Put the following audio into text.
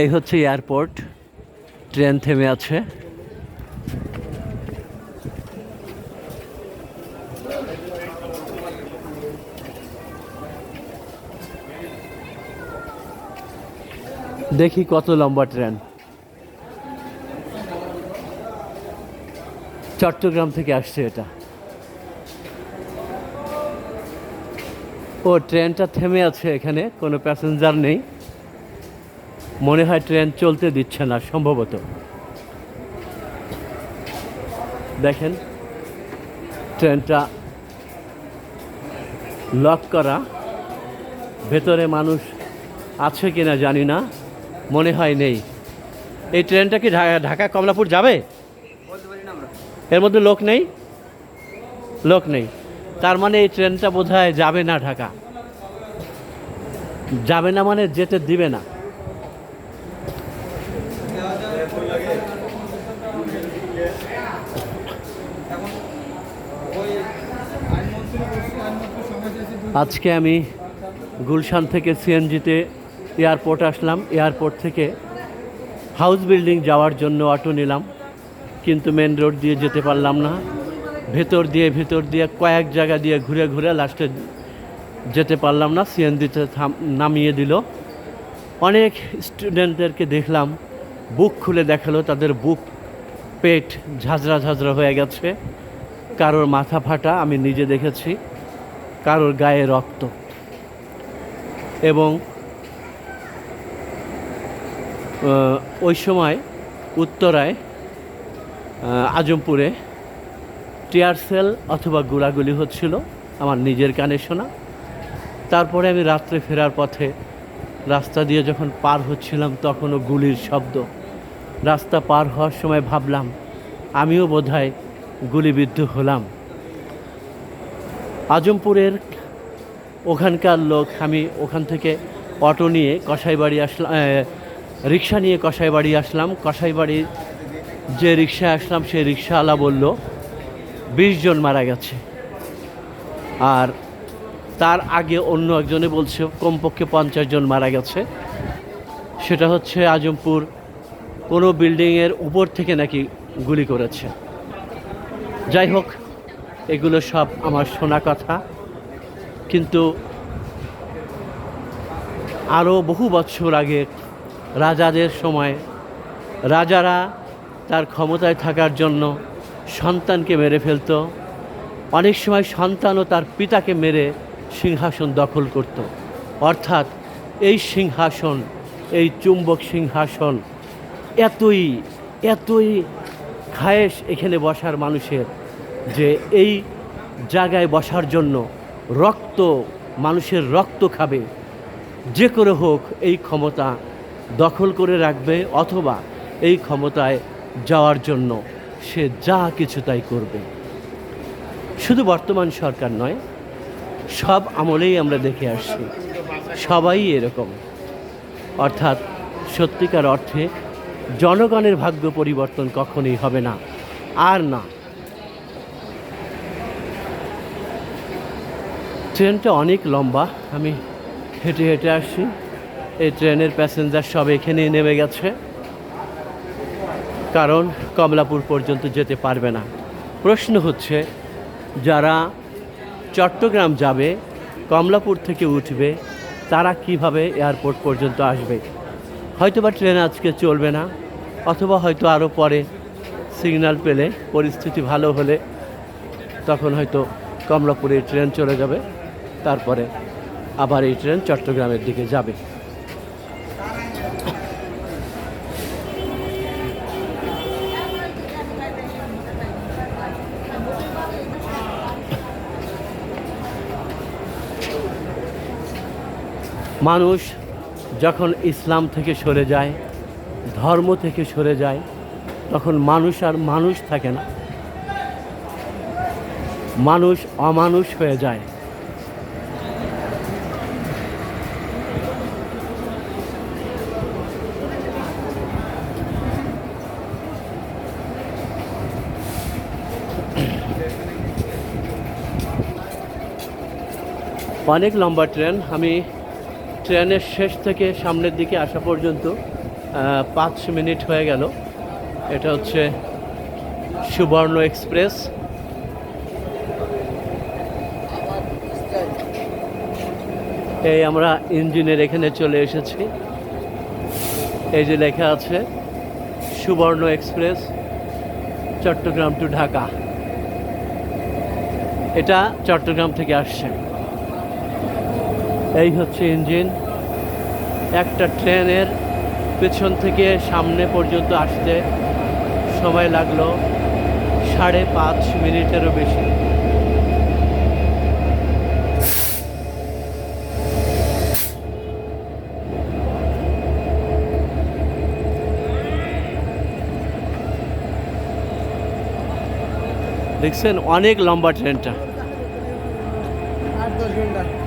এই হচ্ছে airport. Train থেমে আছে। দেখি কত লম্বা ট্রেন। চট্টগ্রাম থেকে আসছে এটা। ও, ট্রেনটা থেমে আছে এখানে, কোনো প্যাসেঞ্জার নেই। মনে হয় ট্রেন চলতে দিচ্ছে না, সম্ভবত। দেখেন, ট্রেনটা লক করা। ভেতরে মানুষ আছে কিনা জানি না, মনে হয় নেই। এই ট্রেনটা কি ঢাকা কমলাপুর যাবে? এর মধ্যে লোক নেই? লোক নেই। তার মানে এই ট্রেনটা বোধহয় যাবে না ঢাকা। যাবে না মানে যেতে দিবে না। আজকে আমি গুলশান থেকে সিএনজিতে এয়ারপোর্ট আসলাম। এয়ারপোর্ট থেকে হাউস বিল্ডিং যাওয়ার জন্য অটো নিলাম। কিন্তু মেন রোড দিয়ে যেতে পারলাম না। ভেতর দিয়ে ভেতর দিয়ে কয়েক জায়গা দিয়ে ঘুরে ঘুরে লাস্টে যেতে পারলাম না। সিএনজিতে থাম, নামিয়ে দিল। অনেক স্টুডেন্টদেরকে দেখলাম, বুক খুলে দেখাল, তাদের বুক, পেট ঝাঁঝরা ঝাঁঝরা হয়ে গেছে। কারোর মাথা ফাটা, আমি নিজে দেখেছি। কারোর গায়ে রক্ত। এবং ওই সময় উত্তরায় আজমপুরে টিয়ার সেল অথবা গুলাগুলি হচ্ছিল আমার নিজের কানে শোনা। তারপরে আমি রাত্রে ফেরার পথে রাস্তা দিয়ে যখন পার হচ্ছিলাম তখনও গুলির শব্দ। রাস্তা পার হওয়ার সময় ভাবলাম, আমিও বোধহয় গুলিবিদ্ধ হলাম। আজমপুরের ওখানকার লোক, আমি ওখান থেকে অটো নিয়ে কসাইবাড়ি আসলাম রিক্সা নিয়ে কসাইবাড়ি আসলাম। কসাইবাড়ি যে রিক্সায় আসলাম, সেই রিক্সাওয়ালা বলল, বিশ জন মারা গেছে। আর তার আগে অন্য একজনে বলছে, কমপক্ষে পঞ্চাশ জন মারা গেছে। সেটা হচ্ছে আজমপুর কোনো বিল্ডিংয়ের উপর থেকে নাকি গুলি করেছে। যাই হোক এগুলো সব আমার শোনা কথা। কিন্তু আরও বহু বছর আগে রাজাদের সময় রাজারা তার ক্ষমতায় থাকার জন্য সন্তানকে মেরে ফেলতো। অনেক সময় সন্তানও তার পিতাকে মেরে সিংহাসন দখল করত। অর্থাৎ এই সিংহাসন, এই চুম্বক সিংহাসন এতই এতই খায়েশ এখানে বসার মানুষের যে এই জায়গায় বসার জন্য রক্ত, মানুষের রক্ত খাবে। যে করে হোক এই ক্ষমতা দখল করে রাখবে অথবা এই ক্ষমতায় যাওয়ার জন্য সে যা কিছু তাই করবে। শুধু বর্তমান সরকার নয়, সব আমলেই আমরা দেখে আসছি, সবাই এরকম। অর্থাৎ সত্যিকার অর্থে জনগণের ভাগ্য পরিবর্তন কখনোই হবে না, আর না। ট্রেনটা অনেক লম্বা। আমি হেঁটে হেঁটে আসছি এই ট্রেনের প্যাসেঞ্জার সব এখানেই নেমে গেছে। কারণ কমলাপুর পর্যন্ত যেতে পারবে না। প্রশ্ন হচ্ছে, যারা চট্টগ্রাম যাবে, কমলাপুর থেকে উঠবে, তারা কীভাবে এয়ারপোর্ট পর্যন্ত আসবে? হয়তোবা ট্রেন আজকে চলবে না, অথবা হয়তো আরও পরে সিগন্যাল পেলে, পরিস্থিতি ভালো হলে, তখন হয়তো কমলাপুরে ট্রেন চলে যাবে। তারপরে আবার এই ট্রেন চট্টগ্রামের দিকে যাবে। মানুষ যখন ইসলাম থেকে সরে যায়, ধর্ম থেকে সরে যায়, তখন মানুষ আর মানুষ থাকে না। মানুষ অমানুষ হয়ে যায়। অনেক লম্বা ট্রেন। আমি ট্রেনের শেষ থেকে সামনের দিকে আসা পর্যন্ত পাঁচ মিনিট হয়ে গেল। এটা হচ্ছে সুবর্ণ এক্সপ্রেস। এই আমরা ইঞ্জিনের এখানে চলে এসেছি। এই যে লেখা আছে, সুবর্ণ এক্সপ্রেস, চট্টগ্রাম টু ঢাকা। এটা চট্টগ্রাম থেকে আসছে। এই হচ্ছে ইঞ্জিন একটা ট্রেনের পেছন থেকে সামনে পর্যন্ত আসতে সময় লাগল সাড়ে পাঁচ মিনিটেরও বেশি। দেখছেন অনেক লম্বা ট্রেনটা আট দশ ঘণ্টা।